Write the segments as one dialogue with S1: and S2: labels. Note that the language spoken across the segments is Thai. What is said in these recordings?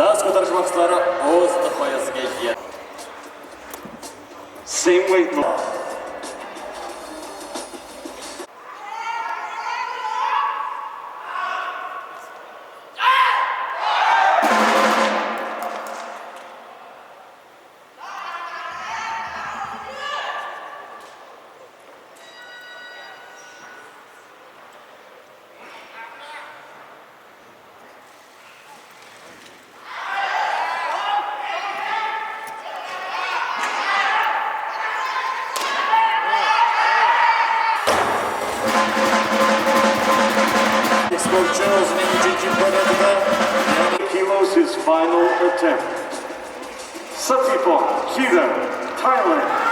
S1: Тас ko'tarishmoqchilari o'z nihoyasiga yetdi.
S2: Same Kilos his final attempt. Satsipon, Kida, Thailand.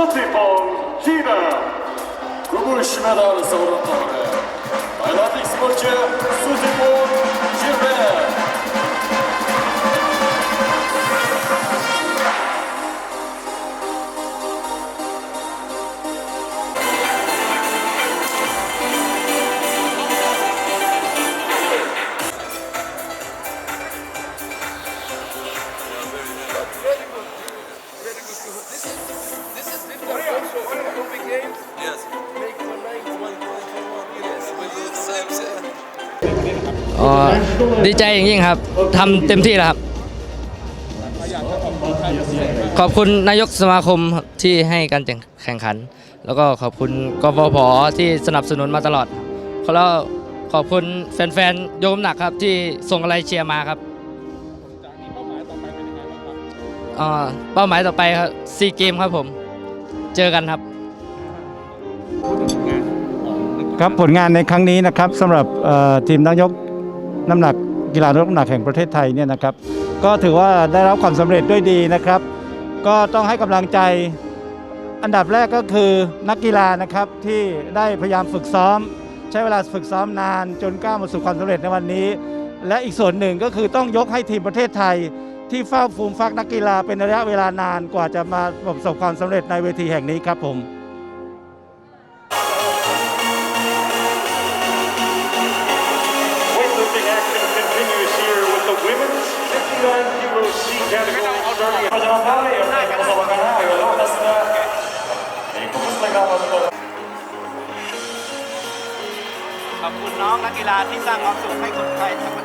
S2: Şatipon Kina.
S1: Gümüş medalısı orantları. Taylandlı sporcu Sutipon Jirve.
S3: Very good.
S4: อ๋อดีใจอย่างยิ่งครับทำเต็มที่แล้วครับ ขอบคุณนายกสมาคมที่ให้การแข่งขัน แล้วก็ขอบคุณกฟผที่สนับสนุนมาตลอดแล้วขอบคุณแฟนๆโยมหนักครับที่ส่งอะไรเชียร์มาครับอ่าเป้าหมายต่อไปครับซีเกมครับผม เจอกันครับ
S5: ครับผลงานในครั้งนี้นะครับสำหรับเอ่อทีมนักยกน้ำหนักกีฬายกน้ำหนักแห่งประเทศไทยเนี่ยนะครับ ก็ถือว่าได้รับความสำเร็จด้วยดีนะครับ ก็ต้องให้กำลังใจ อันดับแรกก็คือนักกีฬานะครับที่ได้พยายามฝึกซ้อม ใช้เวลาฝึกซ้อมนานจนก้าวมาสู่ความสำเร็จในวันนี้ และอีกส่วนหนึ่งก็คือต้องยกให้ทีมประเทศไทย ที่เฝ้าฟูมฟักนักกีฬาเป็นระยะเวลานานกว่าจะมาประสบความสำเร็จในเวทีแห่งนี้ครับผม
S2: Weightlifting action continues here with the women's 59 kilo C category starting at
S1: Jangan kali ya, bersama dengan Ayo, atasnya. Ini fokus mereka untuk
S4: ขอบคุณน้องนักกีฬาที่สร้างความสุขให้คนไทยทั้งประ